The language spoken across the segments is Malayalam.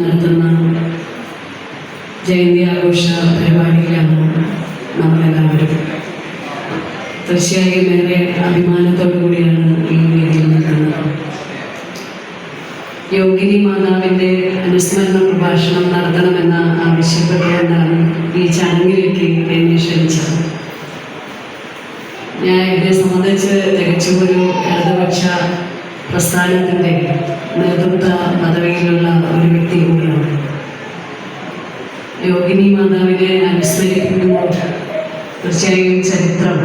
നടത്തുന്ന ജയന്തി ആഘോഷ പരിപാടിയിലാണ് നമ്മളെല്ലാവരും തീർച്ചയായും ഏറെ അഭിമാനത്തോടു കൂടിയാണ് ഈ വേദിയിൽ നിൽക്കുന്നത്. യോഗിനി മാതാവിന്റെ അനുസ്മരണ പ്രഭാഷണം നടത്തണമെന്ന ആവശ്യപ്പെട്ടുകൊണ്ടാണ് ഈ ചടങ്ങിലേക്ക് എന്നെ ക്ഷണിച്ചത്. ഞാൻ ഇതിനെ സംബന്ധിച്ച് തികച്ചും ഒരു ഇടതുപക്ഷ പ്രസ്ഥാനത്തിന്റെ നേതൃത്വ പദവിയിലുള്ള ഒരു വ്യക്തി കൂടിയാണ്. യോഗിനി മാതാവിനെ അനുസ്മരിക്കുമ്പോൾ തീർച്ചയായും ചരിത്രം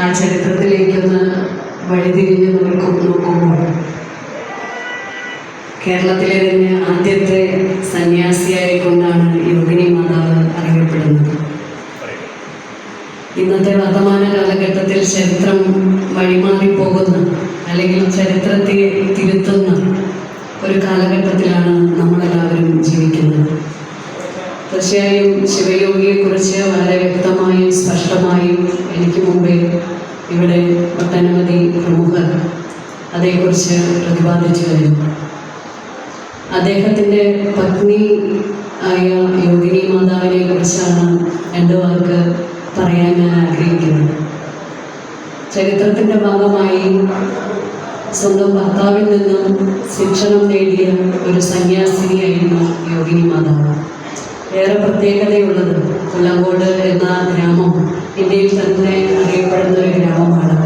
ആ ചരിത്രത്തിലേക്കൊന്ന് വഴിതിരിഞ്ഞ് നമുക്ക് നോക്കുമ്പോൾ കേരളത്തിലെ തന്നെ ആദ്യത്തെ സന്യാസിയായിക്കൊണ്ടാണ് യോഗിനി മാതാവ് അറിയപ്പെടുന്നത്. ഇന്നത്തെ വർത്തമാന കാലഘട്ടത്തിൽ ചരിത്രം വഴിമാറിപ്പോകുന്ന അല്ലെങ്കിൽ ചരിത്രത്തെ തിരുത്തുന്ന ഒരു കാലഘട്ടത്തിലാണ് നമ്മളെല്ലാവരും ജീവിക്കുന്നത്. തീർച്ചയായും ശിവയോഗിയെക്കുറിച്ച് വളരെ വ്യക്തമായും സ്പഷ്ടമായും എനിക്ക് മുമ്പേ ഇവിടെ ഒട്ടനവധി പ്രമുഖർ അതേക്കുറിച്ച് പ്രതിപാദിച്ചു കഴിഞ്ഞു. അദ്ദേഹത്തിന്റെ പത്നി ആയ യോഗിനി മാതാവിനെ കുറിച്ചാണ് എന്റെ വാക്ക് പറയാൻ ഞാൻ ആഗ്രഹിക്കുന്നത്. ചരിത്രത്തിന്റെ ഭാഗമായി സ്വന്തം ഭർത്താവിൽ നിന്നും ശിക്ഷണം നേടിയ ഒരു സന്യാസിനിയായിരുന്നു യോഗിനി മാതാവ്. ഏറെ പ്രത്യേകതയുള്ളത് കൊല്ലങ്കോട് എന്ന ഗ്രാമം ഇന്ത്യയിൽ തന്നെ അറിയപ്പെടുന്ന ഒരു ഗ്രാമമാണ്.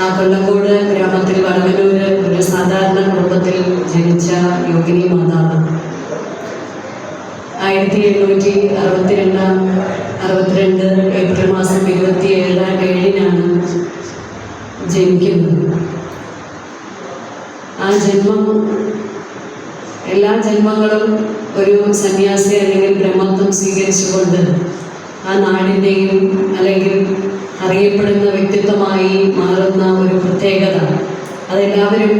ആ കൊല്ലങ്കോട് ഗ്രാമത്തിൽ വടവനൂര് ഒരു സാധാരണ കുടുംബത്തിൽ ജനിച്ച യോഗിനി മാതാവ്. ആയിരത്തി എണ്ണൂറ്റി അറുപത്തിരണ്ടാം അറുപത്തിരണ്ട് ജന്മങ്ങളും ഒരു സന്യാസി അല്ലെങ്കിൽ ബ്രഹ്മത്വം സ്വീകരിച്ചുകൊണ്ട് ആ നാടിന്റെയും അല്ലെങ്കിൽ അറിയപ്പെടുന്ന വ്യക്തിത്വമായി മാറുന്ന ഒരു പ്രത്യേകത. അതെല്ലാവരും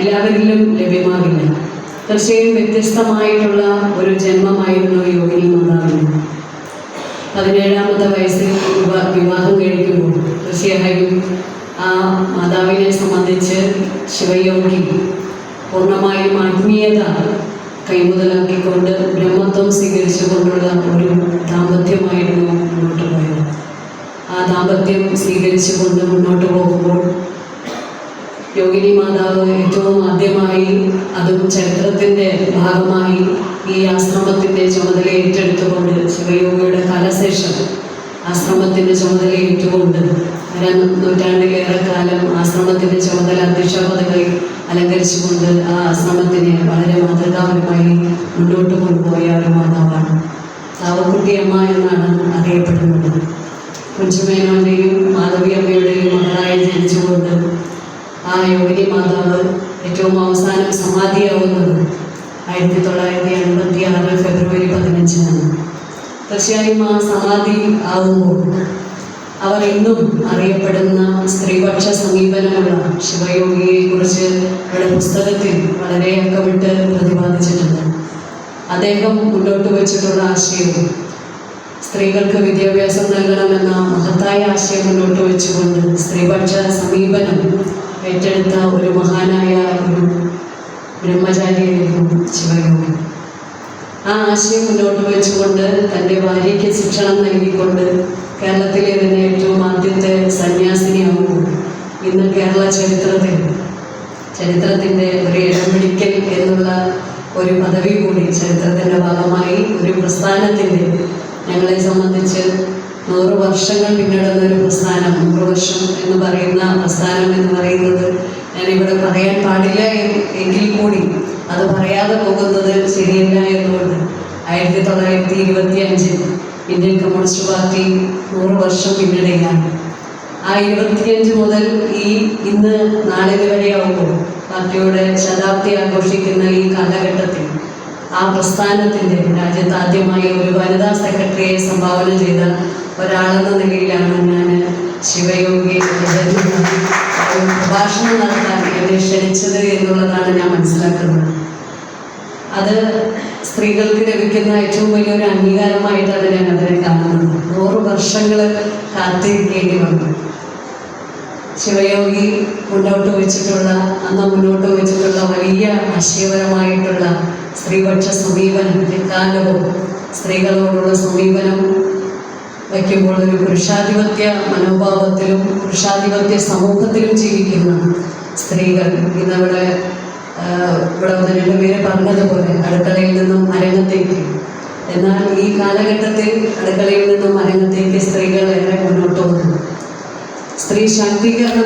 എല്ലാവരിലും ലഭ്യമാകില്ല. തീർച്ചയായും വ്യത്യസ്തമായിട്ടുള്ള ഒരു ജന്മമായിരുന്നു യോഗിനി മാതാവിന്. പതിനേഴാമത്തെ വയസ്സിൽ വിവാഹം കഴിക്കുമ്പോൾ തീർച്ചയായും ആ മാതാവിനെ സംബന്ധിച്ച് ശിവയോഗി പൂർണമായും ആത്മീയത കൈമുതലാക്കിക്കൊണ്ട് ബ്രഹ്മത്വം സ്വീകരിച്ചുകൊണ്ടുള്ള ഒരു ദാമ്പത്യമായിരുന്നു മുന്നോട്ട് പോയത്. ആ ദാമ്പത്യം സ്വീകരിച്ചുകൊണ്ട് മുന്നോട്ട് പോകുമ്പോൾ യോഗിനി മാതാവ് ഏറ്റവും ആദ്യമായി അതും ചരിത്രത്തിന്റെ ഭാഗമായി ഈ ആശ്രമത്തിന്റെ ചുമതല ഏറ്റെടുത്തുകൊണ്ട് ശിവയോഗിയുടെ കാലശേഷം ആശ്രമത്തിന്റെ ചുമതല ഏറ്റുകൊണ്ട് അര നൂറ്റാണ്ടിലേറെ കാലം ആശ്രമത്തിന്റെ ചുമതല അധ്യക്ഷ അലങ്കരിച്ചുകൊണ്ട് ആ ആശ്രമത്തിനെ വളരെ മാതൃകാപരമായി മുന്നോട്ട് കൊണ്ടുപോയ ഒരു മാതാവാണ്. താവക്കുട്ടിയമ്മ എന്നാണ് അറിയപ്പെടുന്നത്. കുഞ്ചുമേനോന്റെയും മാധവിയമ്മയുടെയും മകളായി ജനിച്ചുകൊണ്ട് ആ യോഗിനി മാതാവ് ഏറ്റവും അവസാനം സമാധിയാവുന്നത് ആയിരത്തി തൊള്ളായിരത്തി എൺപത്തി ആറ് ഫെബ്രുവരി പതിനഞ്ചിനാണ്. തീർച്ചയായും ആ സമാധി ആവുമ്പോൾ അവർ എന്നും അറിയപ്പെടുന്ന സ്ത്രീപക്ഷ സമീപനമുള്ള ശിവയോഗിയെ കുറിച്ച് ഇവിടെ പുസ്തകത്തിൽ വളരെ അക്കമിട്ട് പ്രതിപാദിച്ചിട്ടുണ്ട്. അദ്ദേഹം മുന്നോട്ട് വച്ചിട്ടുള്ള ആശയവും സ്ത്രീകൾക്ക് വിദ്യാഭ്യാസം നൽകണമെന്ന മഹത്തായ ആശയം മുന്നോട്ട് വെച്ചുകൊണ്ട് സ്ത്രീപക്ഷ സമീപനം ഏറ്റെടുത്ത ഒരു മഹാനായ ഒരു ബ്രഹ്മചാരിയായിരുന്നു ശിവയോഗി. ആ ആശയം മുന്നോട്ട് വെച്ചുകൊണ്ട് തന്റെ ഭാര്യയ്ക്ക് ശിക്ഷണം നൽകിക്കൊണ്ട് കേരളത്തിലെ തന്നെ ഏറ്റവും ആദ്യത്തെ സന്യാസിനിയാവുന്നു ഇന്ന് കേരള ചരിത്രത്തിൽ. ചരിത്രത്തിന്റെ ഒരു ഇടം പിടിക്കൽ എന്നുള്ള ഒരു പദവി കൂടി ചരിത്രത്തിന്റെ ഭാഗമായി ഒരു പ്രസ്ഥാനത്തിന്റെ ഞങ്ങളെ സംബന്ധിച്ച് നൂറ് വർഷങ്ങൾ പിന്നിടുന്ന ഒരു പ്രസ്ഥാനം നൂറ് വർഷം എന്ന് പറയുന്ന പ്രസ്ഥാനം എന്ന് പറയുന്നത് ഞാനിവിടെ പറയാൻ പാടില്ല എങ്കിൽ കൂടി. അത് പറയാതെ പോകുന്നത് ശരിയല്ല എന്നുകൊണ്ട് ആയിരത്തി തൊള്ളായിരത്തി ഇരുപത്തി അഞ്ചിൽ ഇന്ത്യൻ കമ്മ്യൂണിസ്റ്റ് പാർട്ടി നൂറ് വർഷം പിന്നിടുകയാണ്. ആ ഇരുപത്തിയഞ്ച് മുതൽ ഈ ഇന്ന് നാളിന് വരെയാവുമ്പോൾ പാർട്ടിയുടെ ശതാബ്ദി ആഘോഷിക്കുന്ന ഈ കാലഘട്ടത്തിൽ ആ പ്രസ്ഥാനത്തിന്റെ രാജ്യത്ത് ആദ്യമായി ഒരു വനിതാ സെക്രട്ടറിയെ സംഭാവന ചെയ്ത ഒരാളെന്ന നിലയിലാണ് ഞാൻ ശിവയോഗിയെ ഒരു പ്രഭാഷണം നടത്താൻ എന്നെ ക്ഷണിച്ചത് എന്നുള്ളതാണ് ഞാൻ മനസ്സിലാക്കുന്നത്. അത് സ്ത്രീകൾക്ക് ലഭിക്കുന്ന ഏറ്റവും വലിയൊരു അംഗീകാരമായിട്ടാണ് ഞാൻ അതിനെ കാണുന്നത് നൂറ് വർഷങ്ങൾ കാത്തിരിക്കേണ്ടി വന്നു. ശിവയോഗി മുന്നോട്ട് വെച്ചിട്ടുള്ള അന്ന് മുന്നോട്ട് വെച്ചിട്ടുള്ള വലിയ ആശയപരമായിട്ടുള്ള സ്ത്രീപക്ഷ സമീപനം എക്കാലവും സ്ത്രീകളോടുള്ള സമീപനം വയ്ക്കുമ്പോൾ ഒരു പുരുഷാധിപത്യ മനോഭാവത്തിലും പുരുഷാധിപത്യ സമൂഹത്തിലും ജീവിക്കുന്ന സ്ത്രീകൾ ഇന്നവിടെ ഇവിടെ പേര് പറഞ്ഞതുപോലെ അടുക്കളയിൽ നിന്നും അരങ്ങത്തേക്ക്. എന്നാൽ ഈ കാലഘട്ടത്തിൽ അടുക്കളയിൽ നിന്നും അരങ്ങത്തേക്ക് സ്ത്രീകൾ ഏറെ മുന്നോട്ട് വന്നു. സ്ത്രീ ശാക്തീകരണം